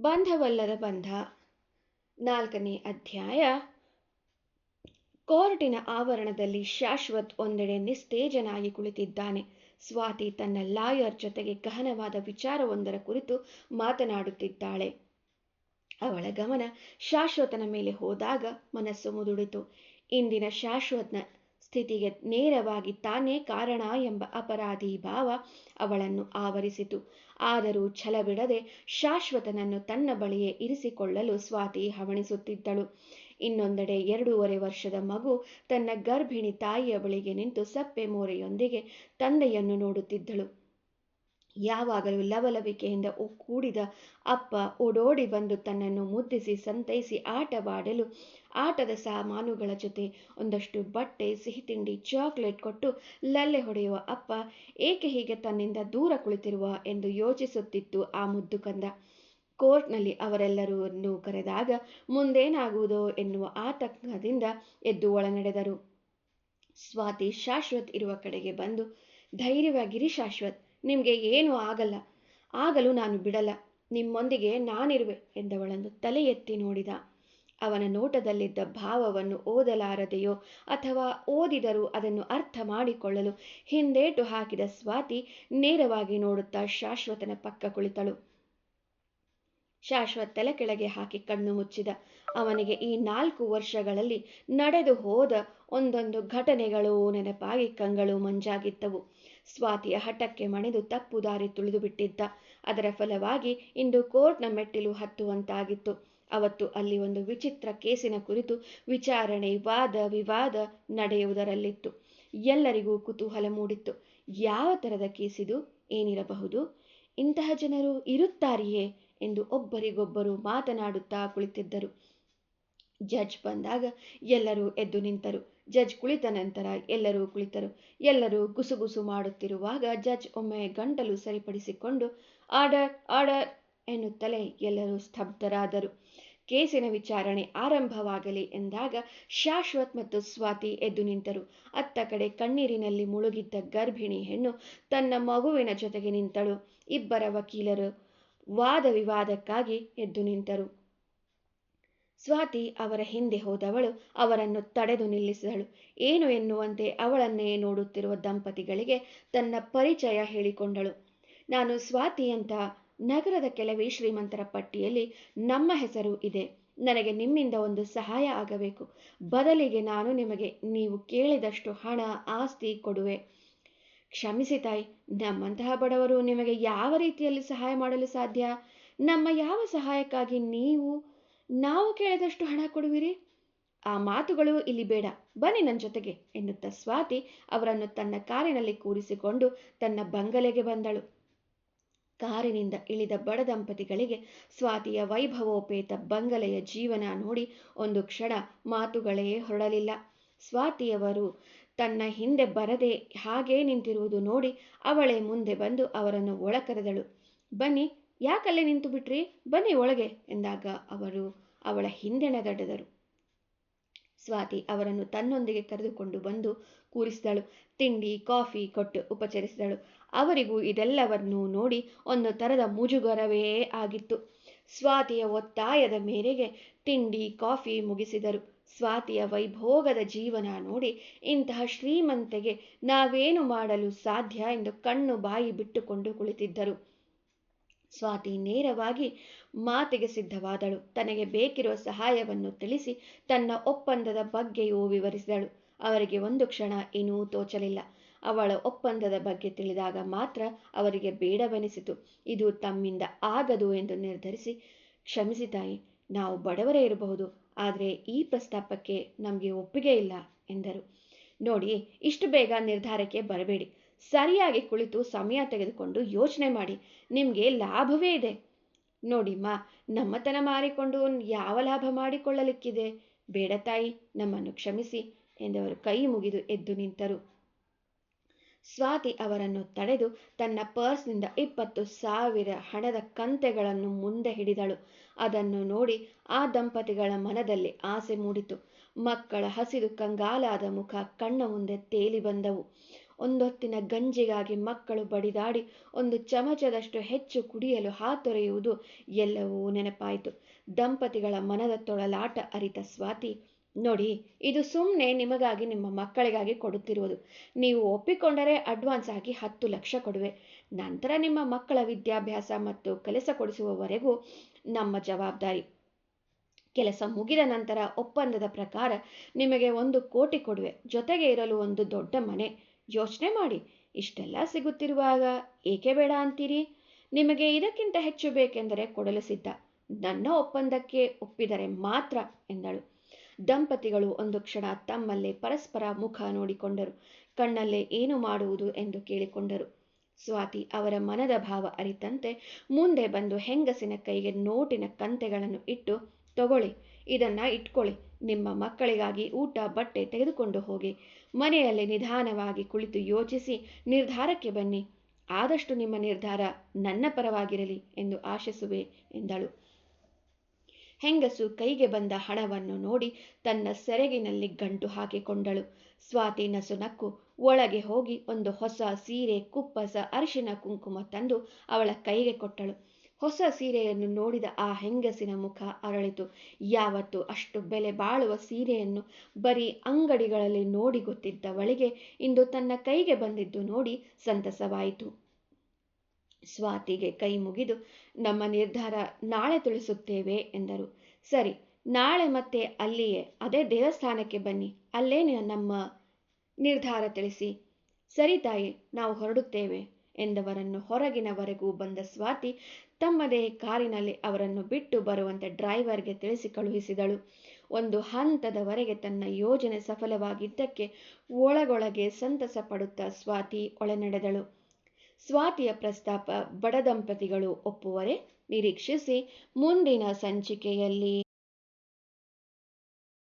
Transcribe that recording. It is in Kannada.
ಬಂಧವಲ್ಲದ ಬಂಧ. ನಾಲ್ಕನೇ ಅಧ್ಯಾಯ. ಕೋರ್ಟಿನ ಆವರಣದಲ್ಲಿ ಶಾಶ್ವತ್ ಒಂದೆಡೆ ನಿಸ್ತೇಜನಾಗಿ ಕುಳಿತಿದ್ದಾನೆ. ಸ್ವಾತಿ ತನ್ನ ಲಾಯರ್ ಜೊತೆಗೆ ಗಹನವಾದ ವಿಚಾರವೊಂದರ ಕುರಿತು ಮಾತನಾಡುತ್ತಿದ್ದಾಳೆ. ಅವಳ ಗಮನ ಶಾಶ್ವತನ ಮೇಲೆ ಹೋದಾಗ ಮನಸ್ಸು ಮುದುಡಿತು. ಇಂದಿನ ಶಾಶ್ವತ್ನ ಸ್ಥಿತಿಗೆ ನೇರವಾಗಿ ತಾನೇ ಕಾರಣ ಎಂಬ ಅಪರಾಧಿ ಭಾವ ಅವಳನ್ನು ಆವರಿಸಿತು. ಆದರೂ ಛಲಬಿಡದೆ ಶಾಶ್ವತನನ್ನು ತನ್ನ ಬಳಿಯೇ ಇರಿಸಿಕೊಳ್ಳಲು ಸ್ವಾತಿ ಹವಣಿಸುತ್ತಿದ್ದಳು. ಇನ್ನೊಂದೆಡೆ ಎರಡೂವರೆ ವರ್ಷದ ಮಗು ತನ್ನ ಗರ್ಭಿಣಿ ತಾಯಿಯ ಬಳಿಗೆ ನಿಂತು ಸಪ್ಪೆ ಮೋರೆಯೊಂದಿಗೆ ತಂದೆಯನ್ನು ನೋಡುತ್ತಿದ್ದಳು. ಯಾವಾಗಲೂ ಲವಲವಿಕೆಯಿಂದ ಕೂಡಿದ ಅಪ್ಪ ಓಡೋಡಿ ಬಂದು ತನ್ನನ್ನು ಮುದ್ದಿಸಿ ಸಂತೈಸಿ ಆಟವಾಡಲು ಆಟದ ಸಾಮಾನುಗಳ ಜೊತೆ ಒಂದಷ್ಟು ಬಟ್ಟೆ, ಸಿಹಿ ತಿಂಡಿ, ಚಾಕ್ಲೇಟ್ ಕೊಟ್ಟು ಲಲ್ಲೆ ಹೊಡೆಯುವ ಅಪ್ಪ ಏಕೆ ಹೀಗೆ ತನ್ನಿಂದ ದೂರ ಕುಳಿತಿರುವ ಎಂದು ಯೋಚಿಸುತ್ತಿತ್ತು ಆ ಮುದ್ದು ಕಂದ. ಕೋರ್ಟ್ನಲ್ಲಿ ಅವರೆಲ್ಲರನ್ನು ಕರೆದಾಗ ಮುಂದೇನಾಗುವುದೋ ಎನ್ನುವ ಆತಂಕದಿಂದ ಎದ್ದು ಒಳನಡೆದರು. ಸ್ವಾತಿ ಶಾಶ್ವತ್ ಇರುವ ಕಡೆಗೆ ಬಂದು ಧೈರ್ಯವಾಗಿರಿ ಶಾಶ್ವತ್, ನಿಮಗೆ ಏನೂ ಆಗಲ್ಲ. ಆಗಲು ನಾನು ಬಿಡಲ್ಲ. ನಿಮ್ಮೊಂದಿಗೆ ನಾನಿರುವೆ ಎಂದವಳನ್ನು ತಲೆ ಎತ್ತಿ ನೋಡಿದ. ಅವನ ನೋಟದಲ್ಲಿದ್ದ ಭಾವವನ್ನು ಓದಲಾರದೆಯೋ ಅಥವಾ ಓದಿದರೂ ಅದನ್ನು ಅರ್ಥ ಮಾಡಿಕೊಳ್ಳಲು ಹಿಂದೇಟು ಹಾಕಿದ ಸ್ವಾತಿ ನೇರವಾಗಿ ನೋಡುತ್ತಾ ಶಾಶ್ವತನ ಪಕ್ಕ ಕುಳಿತಳು. ಶಾಶ್ವತ್ ತಲೆ ಕೆಳಗೆ ಹಾಕಿ ಕಣ್ಣು ಮುಚ್ಚಿದ. ಅವನಿಗೆ ಈ ನಾಲ್ಕು ವರ್ಷಗಳಲ್ಲಿ ನಡೆದು ಹೋದ ಒಂದೊಂದು ಘಟನೆಗಳು ನೆನಪಾಗಿ ಕಂಗಳು ಮಂಜಾಗಿದ್ದವು. ಸ್ವಾತಿಯ ಹಠಕ್ಕೆ ಮಣಿದು ತಪ್ಪು ದಾರಿ ತುಳಿದು ಬಿಟ್ಟಿದ್ದ ಅದರ ಫಲವಾಗಿ ಇಂದು ಕೋರ್ಟ್ನ ಮೆಟ್ಟಿಲು ಹತ್ತುವಂತಾಗಿತ್ತು ಅವತ್ತು ಅಲ್ಲಿ ಒಂದು ವಿಚಿತ್ರ ಕೇಸಿನ ಕುರಿತು ವಿಚಾರಣೆ ವಾದ ವಿವಾದ ನಡೆಯುವುದರಲ್ಲಿತ್ತು. ಎಲ್ಲರಿಗೂ ಕುತೂಹಲ ಮೂಡಿತ್ತು. ಯಾವ ಥರದ ಕೇಸಿದು? ಏನಿರಬಹುದು? ಇಂತಹ ಜನರು ಇರುತ್ತಾರೆಯೇ? ಎಂದು ಒಬ್ಬರಿಗೊಬ್ಬರು ಮಾತನಾಡುತ್ತಾ ಕುಳಿತಿದ್ದರು. ಜಡ್ಜ್ ಬಂದಾಗ ಎಲ್ಲರೂ ಎದ್ದು ನಿಂತರು. ಜಡ್ಜ್ ಕುಳಿತ ನಂತರ ಎಲ್ಲರೂ ಕುಳಿತರು. ಎಲ್ಲರೂ ಗುಸುಗುಸು ಮಾಡುತ್ತಿರುವಾಗ ಜಡ್ಜ್ ಒಮ್ಮೆ ಗಂಟಲು ಸರಿಪಡಿಸಿಕೊಂಡು, ಆರ್ಡರ್ ಆರ್ಡರ್ ಎನ್ನುತ್ತಲೇ ಎಲ್ಲರೂ ಸ್ತಬ್ಧರಾದರು. ಕೇಸಿನ ವಿಚಾರಣೆ ಆರಂಭವಾಗಲಿ ಎಂದಾಗ ಶಾಶ್ವತ್ ಮತ್ತು ಸ್ವಾತಿ ಎದ್ದು ನಿಂತರು. ಅತ್ತ ಕಡೆ ಕಣ್ಣೀರಿನಲ್ಲಿ ಮುಳುಗಿದ್ದ ಗರ್ಭಿಣಿ ಹೆಣ್ಣು ತನ್ನ ಮಗುವಿನ ಜೊತೆಗೆ ನಿಂತಳು. ಇಬ್ಬರ ವಕೀಲರು ವಾದ ವಿವಾದಕ್ಕಾಗಿ ಎದ್ದು ನಿಂತರು. ಸ್ವಾತಿ ಅವರ ಹಿಂದೆ ಹೋದವಳು ಅವರನ್ನು ತಡೆದು ನಿಲ್ಲಿಸಿದಳು. ಏನು ಎನ್ನುವಂತೆ ಅವಳನ್ನೇ ನೋಡುತ್ತಿರುವ ದಂಪತಿಗಳಿಗೆ ತನ್ನ ಪರಿಚಯ ಹೇಳಿಕೊಂಡಳು. ನಾನು ಸ್ವಾತಿ ಅಂತ ನಗರದ ಕೆಲವೇ ಶ್ರೀಮಂತರ ಪಟ್ಟಿಯಲ್ಲಿ ನಮ್ಮ ಹೆಸರು ಇದೆ. ನನಗೆ ನಿಮ್ಮಿಂದ ಒಂದು ಸಹಾಯ ಆಗಬೇಕು. ಬದಲಿಗೆ ನಾನು ನಿಮಗೆ ನೀವು ಕೇಳಿದಷ್ಟು ಹಣ, ಆಸ್ತಿ ಕೊಡುವೆ. ಕ್ಷಮಿಸಿ ತಾಯಿ, ನಮ್ಮಂತಹ ಬಡವರು ನಿಮಗೆ ಯಾವ ರೀತಿಯಲ್ಲಿ ಸಹಾಯ ಮಾಡಲು ಸಾಧ್ಯ? ನಮ್ಮ ಯಾವ ಸಹಾಯಕ್ಕಾಗಿ ನೀವು, ನಾವು ಕೇಳಿದಷ್ಟು ಹಣ ಕೊಡುವಿರಿ? ಆ ಮಾತುಗಳು ಇಲ್ಲಿ ಬೇಡ. ಬನ್ನಿ ನನ್ನ ಜೊತೆಗೆ ಎನ್ನುತ್ತ ಸ್ವಾತಿ ಅವರನ್ನು ತನ್ನ ಕಾರಿನಲ್ಲಿ ಕೂರಿಸಿಕೊಂಡು ತನ್ನ ಬಂಗಲೆಗೆ ಬಂದಳು. ಕಾರಿನಿಂದ ಇಳಿದ ಬಡ ದಂಪತಿಗಳಿಗೆ ಸ್ವಾತಿಯ ವೈಭವೋಪೇತ ಬಂಗಲೆಯ ಜೀವನ ನೋಡಿ ಒಂದು ಕ್ಷಣ ಮಾತುಗಳೇ ಹೊರಡಲಿಲ್ಲ. ಸ್ವಾತಿಯವರು ತನ್ನ ಹಿಂದೆ ಬರದೆ ಹಾಗೇ ನಿಂತಿರುವುದು ನೋಡಿ ಅವಳೇ ಮುಂದೆ ಬಂದು ಅವರನ್ನು ಒಳಕರೆದಳು. ಬನ್ನಿ, ಯಾಕಲ್ಲೇ ನಿಂತು ಬಿಟ್ರಿ ಬನ್ನಿ ಒಳಗೆ ಎಂದಾಗ ಅವರು ಅವಳ ಹಿಂದೆಣೆದಡೆದರು ಸ್ವಾತಿ ಅವರನ್ನು ತನ್ನೊಂದಿಗೆ ಕರೆದುಕೊಂಡು ಬಂದು ಕೂರಿಸಿದಳು. ತಿಂಡಿ, ಕಾಫಿ ಕೊಟ್ಟು ಉಪಚರಿಸಿದಳು. ಅವರಿಗೂ ಇದೆಲ್ಲವನ್ನೂ ನೋಡಿ ಒಂದು ಥರದ ಮುಜುಗರವೇ ಆಗಿತ್ತು. ಸ್ವಾತಿಯ ಒತ್ತಾಯದ ಮೇರೆಗೆ ತಿಂಡಿ, ಕಾಫಿ ಮುಗಿಸಿದರು. ಸ್ವಾತಿಯ ವೈಭೋಗದ ಜೀವನ ನೋಡಿ ಇಂತಹ ಶ್ರೀಮಂತೆಗೆ ನಾವೇನು ಮಾಡಲು ಸಾಧ್ಯ ಎಂದು ಕಣ್ಣು ಬಾಯಿ ಬಿಟ್ಟುಕೊಂಡು ಕುಳಿತಿದ್ದರು. ಸ್ವಾತಿ ನೇರವಾಗಿ ಮಾತಿಗೆ ಸಿದ್ಧವಾದಳು. ತನಗೆ ಬೇಕಿರುವ ಸಹಾಯವನ್ನು ತಿಳಿಸಿ ತನ್ನ ಒಪ್ಪಂದದ ಬಗ್ಗೆಯೂ ವಿವರಿಸಿದಳು. ಅವರಿಗೆ ಒಂದು ಕ್ಷಣ ಏನೂ ತೋಚಲಿಲ್ಲ. ಅವಳ ಒಪ್ಪಂದದ ಬಗ್ಗೆ ತಿಳಿದಾಗ ಮಾತ್ರ ಅವರಿಗೆ ಬೇಡವೆನಿಸಿತು. ಇದು ತಮ್ಮಿಂದ ಆಗದು ಎಂದು ನಿರ್ಧರಿಸಿ ಕ್ಷಮಿಸಿ ತಾಯಿ ನಾವು ಬಡವರೇ ಇರಬಹುದು, ಆದರೆ ಈ ಪ್ರಸ್ತಾಪಕ್ಕೆ ನಮಗೆ ಒಪ್ಪಿಗೆ ಇಲ್ಲ ಎಂದರು. ನೋಡಿ ಇಷ್ಟು ಬೇಗ ನಿರ್ಧಾರಕ್ಕೆ ಬರಬೇಡಿ. ಸರಿಯಾಗಿ ಕುಳಿತು ಸಮಯ ತೆಗೆದುಕೊಂಡು ಯೋಚನೆ ಮಾಡಿ. ನಿಮಗೆ ಲಾಭವೇ ಇದೆ. ನೋಡಿಮ್ಮ ನಮ್ಮತನ ಮಾರಿಕೊಂಡು ಯಾವ ಲಾಭ ಮಾಡಿಕೊಳ್ಳಲಿಕ್ಕಿದೆ? ಬೇಡ ತಾಯಿ, ನಮ್ಮನ್ನು ಕ್ಷಮಿಸಿ ಎಂದವರು ಕೈ ಮುಗಿದು ಎದ್ದು ನಿಂತರು. ಸ್ವಾತಿ ಅವರನ್ನು ತಡೆದು ತನ್ನ ಪರ್ಸ್ನಿಂದ ಇಪ್ಪತ್ತು ಸಾವಿರ ಹಣದ ಕಂತೆಗಳನ್ನು ಮುಂದೆ ಹಿಡಿದಳು. ಅದನ್ನು ನೋಡಿ ಆ ದಂಪತಿಗಳ ಮನದಲ್ಲಿ ಆಸೆ ಮೂಡಿತು. ಮಕ್ಕಳ ಹಸಿದು ಕಂಗಾಲಾದ ಮುಖ ಕಣ್ಣ ಮುಂದೆ ತೇಲಿ ಬಂದವು. ಒಂದೊತ್ತಿನ ಗಂಜಿಗಾಗಿ ಮಕ್ಕಳು ಬಡಿದಾಡಿ ಒಂದು ಚಮಚದಷ್ಟು ಹೆಚ್ಚು ಕುಡಿಯಲು ಹಾತೊರೆಯುವುದು ಎಲ್ಲವೂ ನೆನಪಾಯಿತು. ದಂಪತಿಗಳ ಮನದ ತೊಳಲಾಟ ಅರಿತ ಸ್ವಾತಿ, ನೋಡಿ, ಇದು ಸುಮ್ಮನೆ ನಿಮಗಾಗಿ ನಿಮ್ಮ ಮಕ್ಕಳಿಗಾಗಿ ಕೊಡುತ್ತಿರುವುದು. ನೀವು ಒಪ್ಪಿಕೊಂಡರೆ ಅಡ್ವಾನ್ಸ್ ಆಗಿ ಹತ್ತು ಲಕ್ಷ ಕೊಡುವೆ. ನಂತರ ನಿಮ್ಮ ಮಕ್ಕಳ ವಿದ್ಯಾಭ್ಯಾಸ ಮತ್ತು ಕೆಲಸ ಕೊಡಿಸುವವರೆಗೂ ನಮ್ಮ ಜವಾಬ್ದಾರಿ. ಕೆಲಸ ಮುಗಿದ ನಂತರ ಒಪ್ಪಂದದ ಪ್ರಕಾರ ನಿಮಗೆ ಒಂದು ಕೋಟಿ ಕೊಡುವೆ. ಜೊತೆಗೆ ಇರಲು ಒಂದು ದೊಡ್ಡ ಮನೆ. ಯೋಚನೆ ಮಾಡಿ, ಇಷ್ಟೆಲ್ಲ ಸಿಗುತ್ತಿರುವಾಗ ಏಕೆ ಬೇಡ ಅಂತೀರಿ? ನಿಮಗೆ ಇದಕ್ಕಿಂತ ಹೆಚ್ಚು ಬೇಕೆಂದರೆ ಕೊಡಲು ಸಿದ್ಧ. ನನ್ನ ಒಪ್ಪಂದಕ್ಕೆ ಒಪ್ಪಿದರೆ ಮಾತ್ರ ಎಂದಳು. ದಂಪತಿಗಳು ಒಂದು ಕ್ಷಣ ತಮ್ಮಲ್ಲೇ ಪರಸ್ಪರ ಮುಖ ನೋಡಿಕೊಂಡರು. ಕಣ್ಣಲ್ಲೇ ಏನು ಮಾಡುವುದು ಎಂದು ಕೇಳಿಕೊಂಡರು. ಸ್ವಾತಿ ಅವರ ಮನದ ಭಾವ ಅರಿತಂತೆ ಮುಂದೆ ಬಂದು ಹೆಂಗಸಿನ ಕೈಗೆ ನೋಟಿನ ಕಂತೆಗಳನ್ನು ಇಟ್ಟು, ತಗೊಳ್ಳಿ, ಇದನ್ನ ಇಟ್ಕೊಳ್ಳಿ, ನಿಮ್ಮ ಮಕ್ಕಳಿಗಾಗಿ ಊಟ, ಬಟ್ಟೆ ತೆಗೆದುಕೊಂಡು ಹೋಗಿ. ಮನೆಯಲ್ಲಿ ನಿಧಾನವಾಗಿ ಕುಳಿತು ಯೋಚಿಸಿ, ನಿರ್ಧಾರಕ್ಕೆ ಬನ್ನಿ. ಆದಷ್ಟು ನಿಮ್ಮ ನಿರ್ಧಾರ ನನ್ನ ಪರವಾಗಿರಲಿ ಎಂದು ಆಶಿಸುವೆ ಎಂದಳು. ಹೆಂಗಸು ಕೈಗೆ ಬಂದ ಹಣವನ್ನು ನೋಡಿ ತನ್ನ ಸೆರಗಿನಲ್ಲಿ ಗಂಟು ಹಾಕಿಕೊಂಡಳು. ಸ್ವಾತಿ ನಸುನಕ್ಕು ಒಳಗೆ ಹೋಗಿ ಒಂದು ಹೊಸ ಸೀರೆ, ಕುಪ್ಪಸ, ಅರಿಶಿನ, ಕುಂಕುಮ ತಂದು ಅವಳ ಕೈಗೆ ಕೊಟ್ಟಳು. ಹೊಸ ಸೀರೆಯನ್ನು ನೋಡಿದ ಆ ಹೆಂಗಸಿನ ಮುಖ ಅರಳಿತು. ಯಾವತ್ತು ಅಷ್ಟು ಬೆಲೆ ಬಾಳುವ ಸೀರೆಯನ್ನು ಬರೀ ಅಂಗಡಿಗಳಲ್ಲಿ ನೋಡಿ ಗೊತ್ತಿದ್ದವಳಿಗೆ ಇಂದು ತನ್ನ ಕೈಗೆ ಬಂದಿದ್ದು ನೋಡಿ ಸಂತಸವಾಯಿತು. ಸ್ವಾತಿಗೆ ಕೈ ಮುಗಿದು, ನಮ್ಮ ನಿರ್ಧಾರ ನಾಳೆ ತಿಳಿಸುತ್ತೇವೆ ಎಂದರು. ಸರಿ, ನಾಳೆ ಮತ್ತೆ ಅಲ್ಲಿಯೇ, ಅದೇ ದೇವಸ್ಥಾನಕ್ಕೆ ಬನ್ನಿ ಅಲ್ಲೇ ನಮ್ಮ ನಿರ್ಧಾರ ತಿಳಿಸಿ. ಸರಿ ತಾಯಿ, ನಾವು ಹೊರಡುತ್ತೇವೆ. ಎಂದವರನ್ನು ಹೊರಗಿನವರೆಗೂ ಬಂದ ಸ್ವಾತಿ ತಮ್ಮದೇ ಕಾರಿನಲ್ಲಿ ಅವರನ್ನು ಬಿಟ್ಟು ಬರುವಂತೆ ಡ್ರೈವರ್ಗೆ ತಿಳಿಸಿ ಕಳುಹಿಸಿದಳು. ಒಂದು ಹಂತದವರೆಗೆ ತನ್ನ ಯೋಜನೆ ಸಫಲವಾಗಿದ್ದಕ್ಕೆ ಒಳಗೊಳಗೆ ಸಂತಸ ಪಡುತ್ತಾ ಸ್ವಾತಿ ಒಳನಡೆದಳು. ಸ್ವಾತಿಯ ಪ್ರಸ್ತಾಪ ಬಡ ದಂಪತಿಗಳು ಒಪ್ಪುವರೆ. ನಿರೀಕ್ಷಿಸಿ ಮುಂದಿನ ಸಂಚಿಕೆಯಲ್ಲಿ